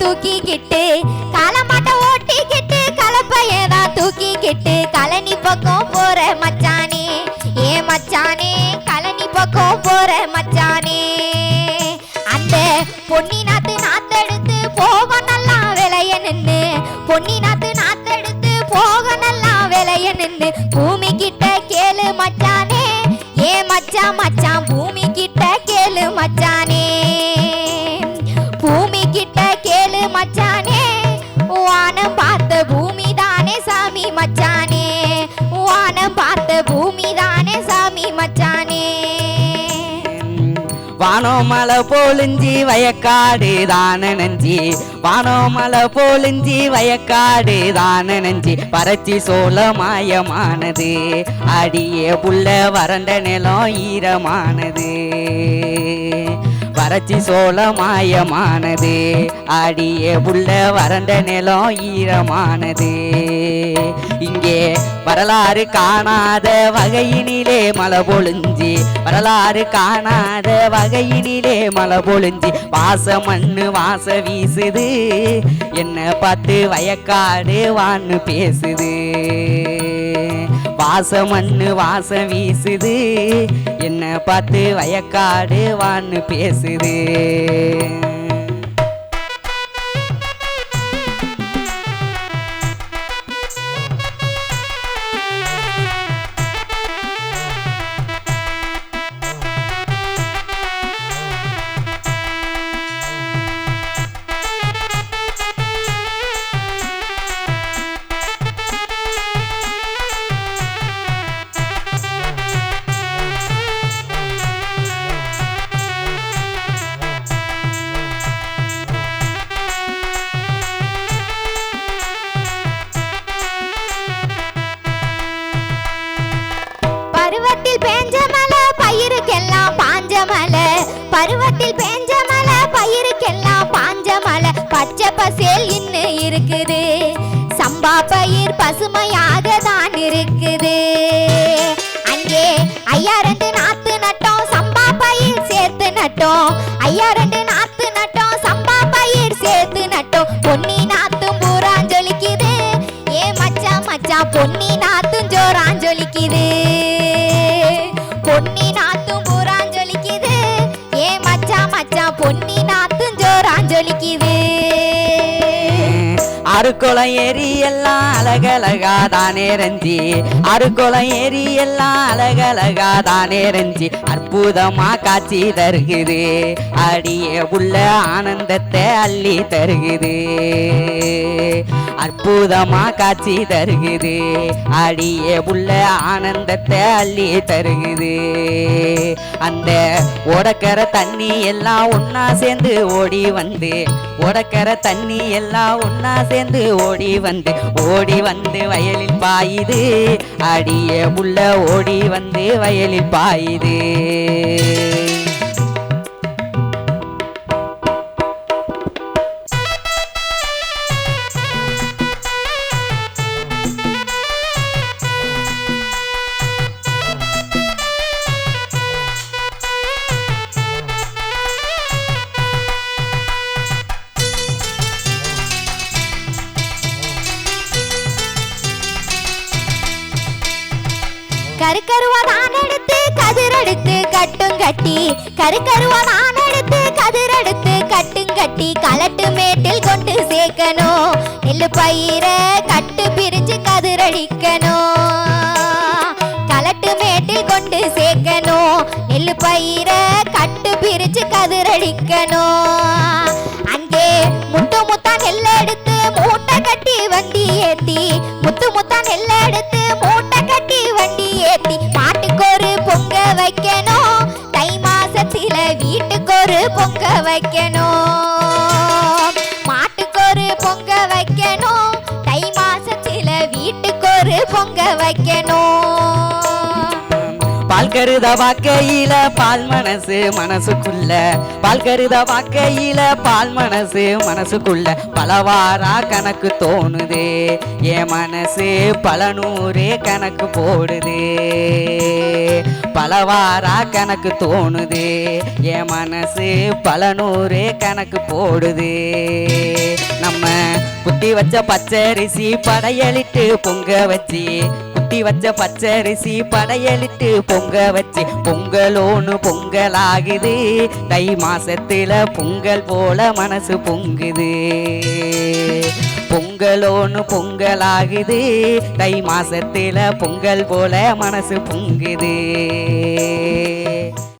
தூக்கிக்கிட்டு. காலமாட்ட ஓட்டிக்கிட்டு கலப்பையதான் தூக்கிக்கிட்டு. கலனி பக்கம் போற மச்சானே ஏ மச்சானே கலனி பக்கம் போற மச்சானே. அந்த பொன்னி நாத்து நாத்தெடுத்து போக நல்லா விளைய நின்று பொன்னி நாத்து நாத்தெடுத்து போக நல்லா விளைய நின்று பூமி கிட்ட கேளு மச்சானே ஏ மச்சான் மச்சான் பூமி மச்சானே வானம் பார்த்த பூமி தானே சாமி மச்சானே. வானம் பார்த்த பூமி தானே சாமி மச்சானே. வானோ மலை போலிஞ்சி வயக்காடு தான நெஞ்சி. வானோ மலை போலிஞ்சி வயக்காடு தான நெஞ்சி. பறச்சி சோள மாயமானது. அடியே புள்ள வறண்ட நிலம் ஈரமானது. வறட்சி சோள மாயமானது. அடியே புள்ள வறண்ட நிலம் ஈரமானது. இங்கே வரலாறு காணாத வகையினிலே மலை பொழிஞ்சி வரலாறு காணாத வகையினிலே மலை பொழிஞ்சி வாச மண்ணு வாச வீசுது. என்ன பார்த்து வயக்காடு வான்னு பேசுது. வாச மண்ணு வாசம் வீசுது. என்ன பார்த்து வயக்காடு வான்னு பேசுது. பருவத்தில் பேஞ்ச மலை பயிருக்கெல்லாம் பாஞ்ச மலை பருவத்தில் பேஞ்ச மலை பயிருக்கெல்லாம் பாஞ்ச மலை பச்சை பசேல் இன்னும் இருக்குது. சம்பா பயிர் பசுமையாக தான் இருக்குது. அங்கே ஐயா ரெண்டு நாத்து நட்டோம் சம்பா பயிர் சேர்த்து நட்டோம். ஐயா ரெண்டு நாத்து நட்டோம் சம்பா பயிர் சேர்த்து நட்டோம். பொன்னி நாத்தும் பூராஞ்சொலிக்குது. ஏ மச்சா மச்சான் பொன்னி நாத்தும் ஜோராஞ்சொலிக்குது. அருக்குளம் ஏரி எல்லாம் அழகழகா தானே ரஞ்சி. அருக்குளம் ஏரி எல்லாம் அழகழகா தானே ரஞ்சி. அற்புதமா காட்சி தருகுது. அடிய உள்ள ஆனந்தத்தை அள்ளி தருகுது. அற்புதமா காட்சி தருகுது. அடிய உள்ள ஆனந்தத்தை அள்ளி தருகுது. அந்த உடக்கிற தண்ணி எல்லாம் ஒன்னா சேர்ந்து ஓடி வந்து. உடக்கிற தண்ணி எல்லாம் ஒன்னா சேர்ந்து வந்து ஓடி வந்து ஓடி வந்து வயலில் பாயுது. அடியே உள்ள ஓடி வந்து வயலில் பாயுது. கருக்கருவா நான் எடுத்து கதிரெடுத்து கட்டும் கட்டி. கருக்கருவா நான் எடுத்து கதிரெடுத்து கட்டும் கட்டி. கலட்டு மேட்டில் கொண்டு சேர்க்கணும். நெல்லு பயிர கட்டு பிரிச்சு கதிரடிக்கணும். கலட்டு மேட்டில் கொண்டு சேர்க்கணும். நெல்லு பயிர கட்டு பிரிச்சு கதிரடிக்கணும். வைக்கணும். மாட்டுக்கு ஒரு பொங்க வைக்கணும். தை மாசத்துல வீட்டுக்கு ஒரு பொங்க வைக்கணும். கருத வாக்கையில பால் மனசு மனசுக்குள்ள. பால் கருத வாக்கையில பால் மனசு மனசுக்குள்ள. பலவாரா கணக்கு தோணுதே. என் மனசு பல நூறே கணக்கு போடுதே. பலவாரா கணக்கு தோணுதே. என் மனசு பல நூறே கணக்கு போடுது. நம்ம குத்தி வச்ச பச்சரிசி படையலிட்டு பொங்க வச்சு குத்தி வச்ச பச்சரிசி படையலிட்டு பொங்க வச்சு பொங்கலோன்னு பொங்கலாகுது. தை மாசத்துல பொங்கல் போல மனசு பொங்குது. பொங்கலோன்னு பொங்கலாகுது. தை மாசத்துல பொங்கல் போல மனசு பொங்குது.